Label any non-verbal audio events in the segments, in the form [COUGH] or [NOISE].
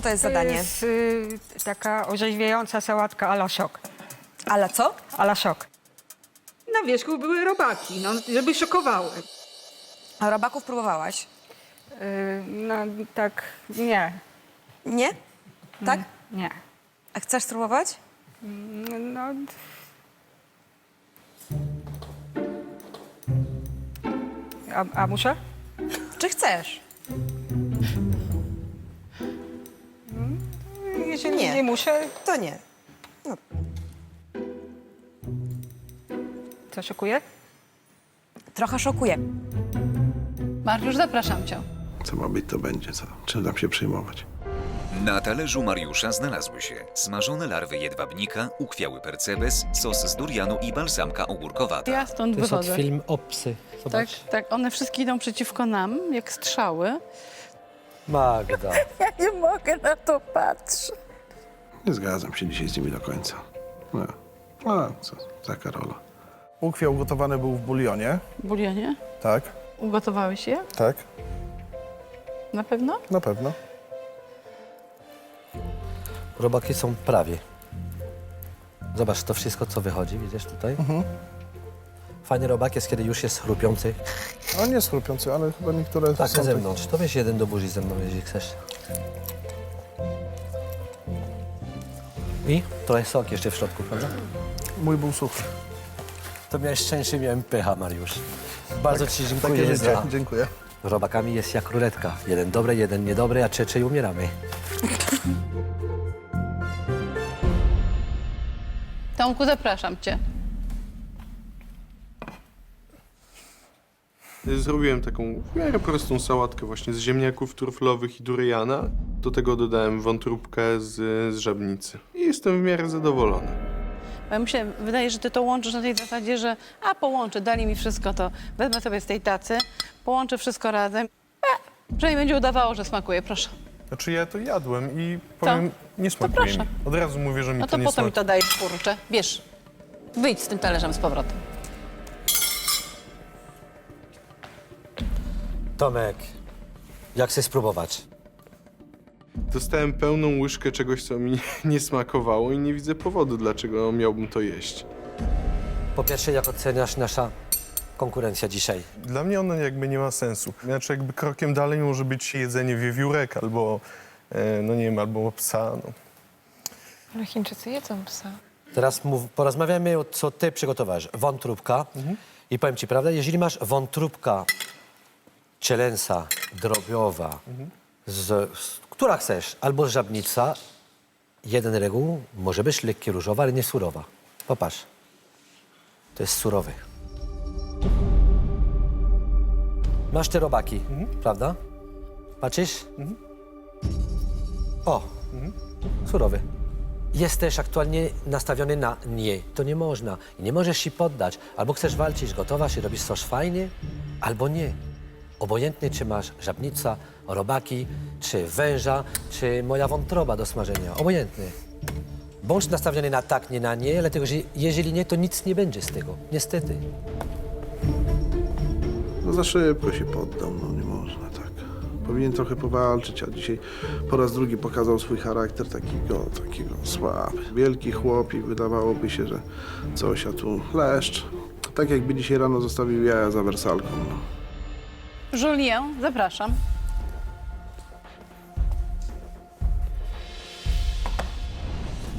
Co to jest To zadanie? jest y, taka orzeźwiająca sałatka a la szok. Ale co? A la szok. Na wierzchu były robaki, no, żeby szokowały. A robaków próbowałaś? Y, no tak, nie, Nie? Tak? nie. A chcesz spróbować? No, a, a muszę? Czy chcesz? Jeżeli Nie. nie, muszę, To nie. to szokuję. Trochę szokuje. Mariusz, zapraszam cię. Co ma być, to będzie. Co? Czym tam się przejmować? Na talerzu Mariusza znalazły się smażone larwy jedwabnika, ukwiały percebes, sos z durianu i balsamka ogórkowata. Ja stąd To jest od wychodzę. film Obcy. Tak, Zobacz. tak, one wszystkie idą przeciwko nam, jak strzały. Magda. [LAUGHS] Ja nie mogę na to patrzeć. Nie zgadzam się dzisiaj z nimi do końca. No, a co za Karola. Ukwiał gotowany był w bulionie. Bulionie, Tak, ugotowałeś je? tak, Na pewno? na pewno. Robaki są prawie. Zobacz, to wszystko, co wychodzi, widzisz tutaj? Fajny robak jest, kiedy już jest chrupiący. On nie jest chrupiący, ale chyba niektóre Tak, są na takie- zewnątrz. To weź jeden do buzi ze mną, jeśli chcesz. I trochę sok jeszcze w środku, prawda? Mój był suchy. To miałeś szczęście, miałem pycha, Mariusz. Bardzo ci dziękuję Takie życie. za... Dziękuję. Robakami jest jak ruletka. Jeden dobry, jeden niedobry, a trzeci umieramy. Tomku, zapraszam cię. Zrobiłem taką w miarę prostą sałatkę właśnie z ziemniaków truflowych i duriana. Do tego dodałem wątróbkę z, z żabnicy. I jestem w miarę zadowolony. Bo mi się wydaje, że ty to łączysz na tej zasadzie, że a połączę, dali mi wszystko to, wezmę sobie z tej tacy, połączę wszystko razem. E, przynajmniej będzie udawało, że smakuje, proszę. Znaczy ja to jadłem i powiem, nie smakuje proszę. mi. Od razu mówię, że mi No to to nie po co mi smakuje. to dajesz, kurczę? Bierz, wyjdź z tym talerzem z powrotem. Tomek, jak chcesz spróbować? Dostałem pełną łyżkę czegoś, co mi [LAUGHS] nie smakowało i nie widzę powodu, dlaczego miałbym to jeść. Po pierwsze, jak oceniasz nasza konkurencja dzisiaj? Dla mnie ono jakby nie ma sensu. Znaczy jakby krokiem dalej może być jedzenie wiewiórek albo, e, no nie wiem, albo psa. No. Ale Chińczycy jedzą psa. Teraz mów, porozmawiamy o co ty przygotowałeś. Wątróbka. I powiem ci, prawda, jeżeli masz wątróbka cielęsa, drobiowa, z, z, która chcesz, albo żabnica, jeden reguł może być lekkie różowa, ale nie surowa. Popatrz. To jest surowy. Masz te robaki, prawda? Patrzysz? O, surowy. Jesteś aktualnie nastawiony na nie. To nie można. Nie możesz się poddać. Albo chcesz walczyć, gotowasz i robisz coś fajnie, albo nie. Obojętnie, czy masz żabnica, robaki, czy węża, czy moja wątroba do smażenia. Obojętny. Bądź nastawiony na tak, nie na nie, dlatego że jeżeli nie, to nic nie będzie z tego. Niestety. No za szybko się poddał, no nie można tak. Powinien trochę powalczyć, a dzisiaj po raz drugi pokazał swój charakter takiego, takiego słaby. Wielki chłop i wydawałoby się, że coś, a tu leszcz. Tak jakby dzisiaj rano zostawił jaja za wersalką. No. Julien, zapraszam.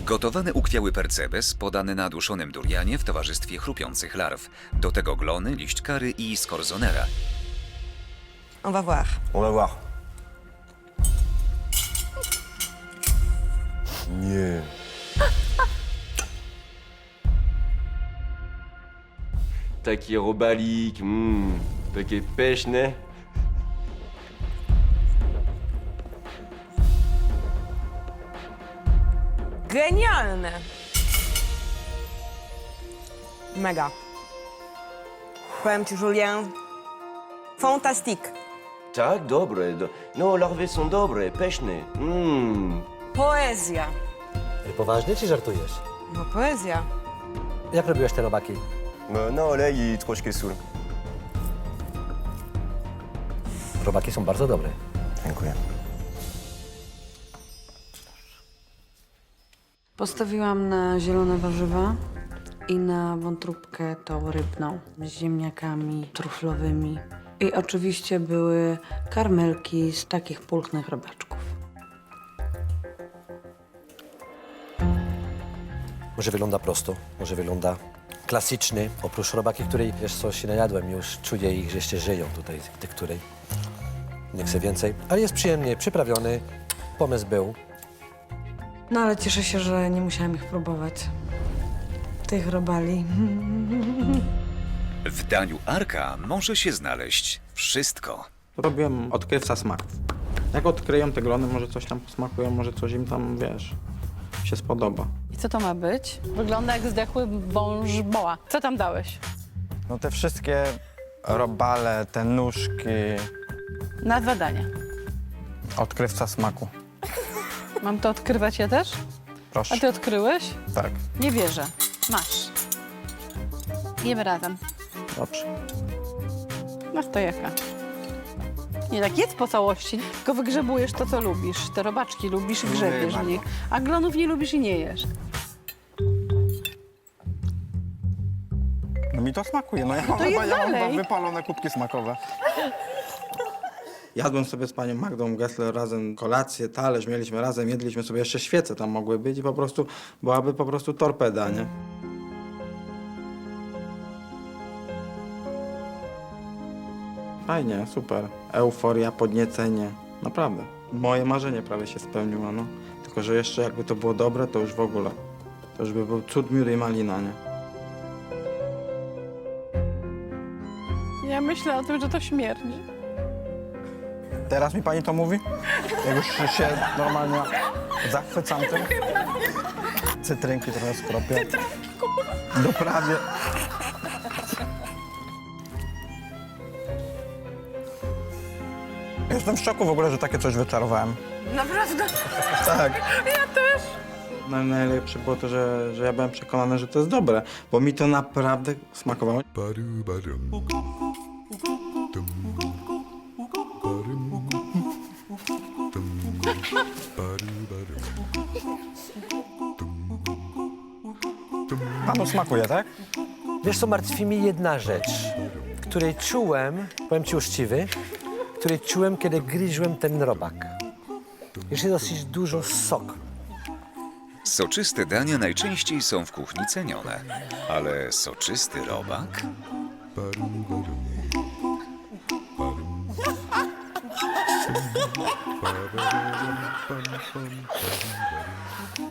Gotowany ukwiały percebes podany na duszonym durianie w towarzystwie chrupiących larw. Do tego glony, liść kary i skorzonera. On va voir. On va voir. Nie. Takie robalik, mm, takie pyszne. Genialne! Mega. Powiem ci, Julien, fantastique. Tak, dobre. Do... No, larwy są dobre, pyszne. Mm. Poezja. Ale poważnie czy żartujesz? No poezja. Jak robiłeś te robaki? No, no olej i troszkę sól. Robaki są bardzo dobre. Dziękuję. Postawiłam na zielone warzywa i na wątróbkę tą rybną z ziemniakami truflowymi. I oczywiście były karmelki z takich pulchnych robaczków. Może wygląda prosto, może wygląda klasyczny. Oprócz robaki, której wiesz co, się najadłem, już czuję ich, że jeszcze żyją tutaj, tych, której nie chcę więcej. Ale jest przyjemnie przyprawiony, pomysł był. No ale cieszę się, że nie musiałam ich próbować. Tych robali. W daniu Arka może się znaleźć wszystko. Robiłem odkrywca smaków. Jak odkryją te glony, może coś tam posmakują, może coś im tam, wiesz, się spodoba. I co to ma być? Wygląda jak zdechły wąż boa. Co tam dałeś? No te wszystkie robale, te nóżki, Nazwa dania. odkrywca smaku. Mam to odkrywać ja też? Proszę. A ty odkryłeś? Tak, Nie wierzę. Masz. Jemy razem. dobrze. Masz to jaka? Nie, tak jedz po całości, tylko wygrzebujesz to, co lubisz. Te robaczki lubisz i grzebiesz w nich. A glonów nie lubisz i nie jesz. No mi to smakuje, no ja mam, To jedz ja mam dalej. wypalone kubki smakowe. Jadłem sobie z panią Magdą Gessler razem kolację, talerz, mieliśmy razem, jedliśmy sobie jeszcze świece tam mogły być i po prostu byłaby po prostu torpeda, nie? Fajnie, super. Euforia, podniecenie. Naprawdę. Moje marzenie prawie się spełniło, no. Tylko, że jeszcze jakby to było dobre, to już w ogóle. To już by był cud miód i malina, nie? Ja myślę o tym, że to śmierdzi. Teraz mi pani to mówi? Jak już się normalnie zachwycam tym. Cytrynki trochę skropię. Doprawię. Jestem w szoku w ogóle, że takie coś wyczarowałem. Naprawdę? Tak. Ja też. No, najlepsze było to, że, że ja byłem przekonany, że to jest dobre, bo mi to naprawdę smakowało. Panu smakuje, tak? Wiesz co, martwi mnie jedna rzecz, której czułem, powiem ci uczciwy, której czułem, kiedy gryzłem ten robak. Jeszcze dosyć dużo soku. Soczyste dania najczęściej są w kuchni cenione, ale soczysty robak?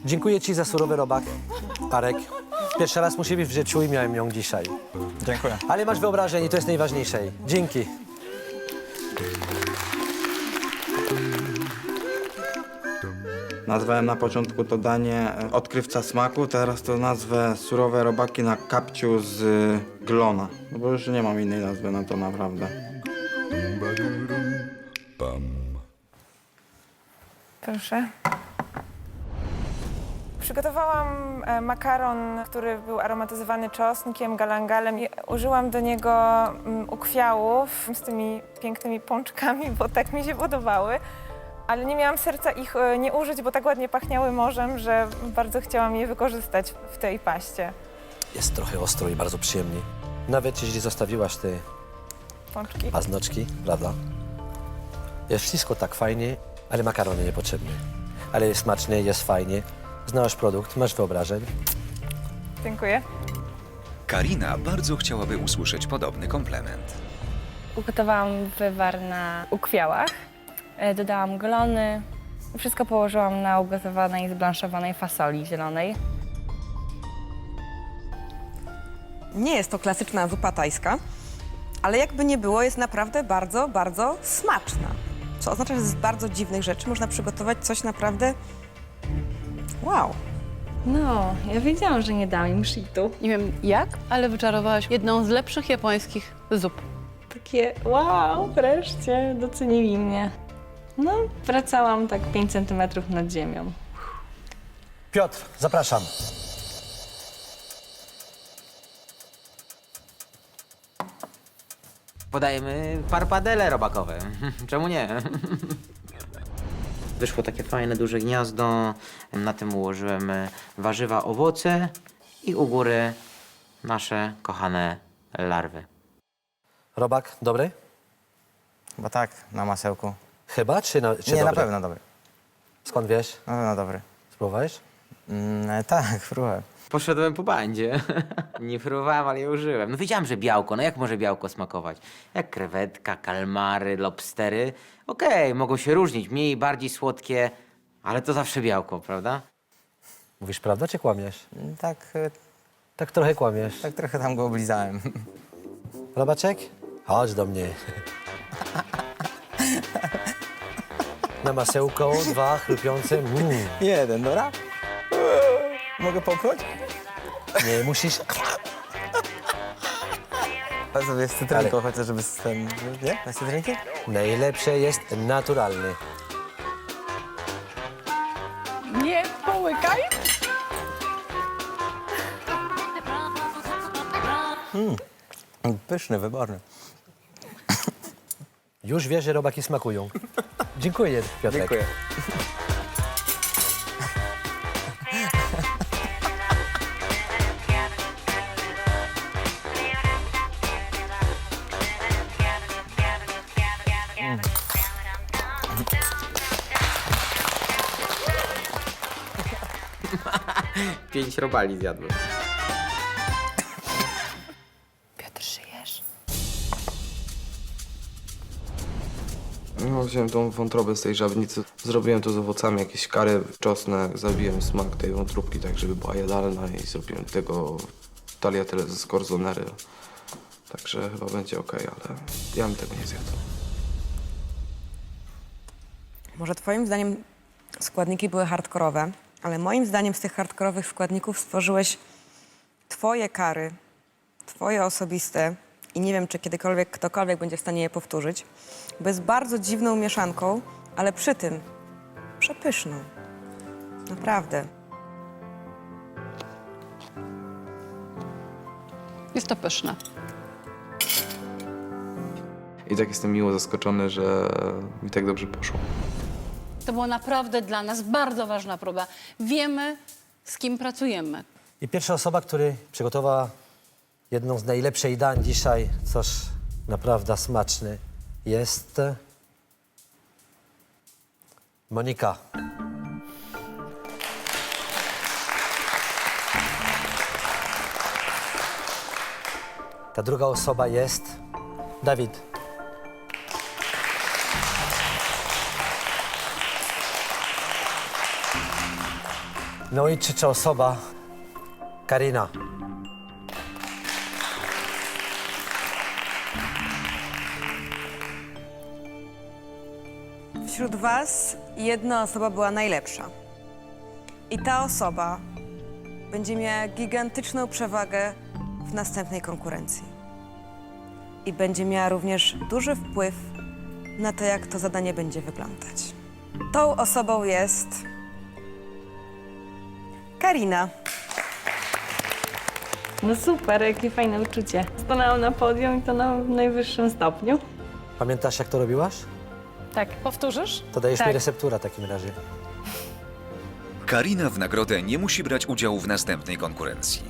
Dziękuję ci za surowy robak, Arek. Pierwszy raz musi być w życiu i miałem ją dzisiaj. Dziękuję. Ale masz wyobrażenie, to jest najważniejsze. Dzięki. Nazwałem na początku to danie e, odkrywca smaku, teraz to nazwę surowe robaki na kapciu z e, glona. No bo już nie mam innej nazwy na to naprawdę. Proszę. Przygotowałam e, makaron, który był aromatyzowany czosnkiem, galangalem i użyłam do niego mm, ukwiałów z tymi pięknymi pączkami, bo tak mi się podobały. Ale nie miałam serca ich e, nie użyć, bo tak ładnie pachniały morzem, że bardzo chciałam je wykorzystać w tej paście. Jest trochę ostro i bardzo przyjemnie. Nawet jeśli zostawiłaś te Pączki. paznokci, prawda? Jest wszystko tak fajnie, ale makarony niepotrzebne. Ale jest smaczne, jest fajnie. Znasz produkt, masz wyobrażeń. Dziękuję. Karina bardzo chciałaby usłyszeć podobny komplement. Ugotowałam wywar na ukwiałach. E, Dodałam glony. Wszystko położyłam na ugotowanej, zblanszowanej fasoli zielonej. Nie jest to klasyczna zupa tajska, ale jakby nie było, jest naprawdę bardzo, bardzo smaczna. Co oznacza, że z bardzo dziwnych rzeczy można przygotować coś naprawdę wow. No, ja wiedziałam, że nie dam im shitu. Nie wiem jak, ale wyczarowałaś jedną z lepszych japońskich zup. Takie wow, wreszcie docenili mnie. No, wracałam tak 5 centymetrów nad ziemią. Piotr, zapraszam. Podajemy parpadele robakowe. [LAUGHS] Czemu nie? [LAUGHS] Wyszło takie fajne, duże gniazdo. Na tym ułożyłem e, warzywa, owoce i u góry nasze kochane larwy. Robak, dobry? Chyba tak, na masełku. Chyba, czy, na, czy Nie, na dobry? pewno dobry. Skąd wiesz? Na pewno dobry. Spróbowałeś? Mm, tak, [LAUGHS] próbowałem. Poszedłem po bandzie. [LAUGHS] Nie próbowałem, ale je użyłem. No wiedziałem, że białko. No jak może białko smakować? Jak krewetka, kalmary, lobstery. Okej, mogą się różnić. Mniej, bardziej słodkie, ale to zawsze białko, prawda? Mówisz prawdę, czy kłamiesz? Tak, e, Tak trochę kłamiesz. tak trochę tam go oblizałem. [LAUGHS] Robaczek? Chodź do mnie. [LAUGHS] Na masełko, dwa chrupiące. Mm. Jeden, dobra? Mogę popchnąć? Nie, musisz... A sobie z cytrynką, chociaż żeby z ten... Nie? Na cytrynki? Najlepsze jest naturalny. Nie połykaj. Pyszny, wyborny. Już wiesz, że robaki smakują. Dziękuję, Piotrek. Dziękuję. [LAUGHS] Pięć robali zjadłem. Piotr, żyjesz? No, wziąłem tą wątrobę z tej żabnicy. Zrobiłem to z owocami, jakieś kary, czosnek, zabiłem smak tej wątróbki tak, żeby była jadalna i zrobiłem tego tagliatelle z skorzonery. Także chyba będzie ok, ale ja bym tego nie zjadł. Może twoim zdaniem składniki były hardkorowe, ale moim zdaniem z tych hardkorowych składników stworzyłeś twoje kary, twoje osobiste i nie wiem, czy kiedykolwiek ktokolwiek będzie w stanie je powtórzyć, bo jest bardzo dziwną mieszanką, ale przy tym przepyszną. Naprawdę. Jest to pyszne. I tak jestem miło zaskoczony, że mi tak dobrze poszło. To była naprawdę dla nas bardzo ważna próba. Wiemy, z kim pracujemy. I pierwsza osoba, która przygotowała jedną z najlepszych dań dzisiaj, coś naprawdę smaczne, jest Monika. Ta druga osoba jest Dawid. No i trzecia osoba Karina. Wśród was jedna osoba była najlepsza. I ta osoba będzie miała gigantyczną przewagę w następnej konkurencji. I będzie miała również duży wpływ na to, jak to zadanie będzie wyglądać. Tą osobą jest Karina. No super, jakie fajne uczucie. Stanęłam na podium i to na najwyższym stopniu. Pamiętasz, jak to robiłaś? Tak. Powtórzysz? To dajesz mi Tak. recepturę w takim razie. Karina w nagrodę nie musi brać udziału w następnej konkurencji.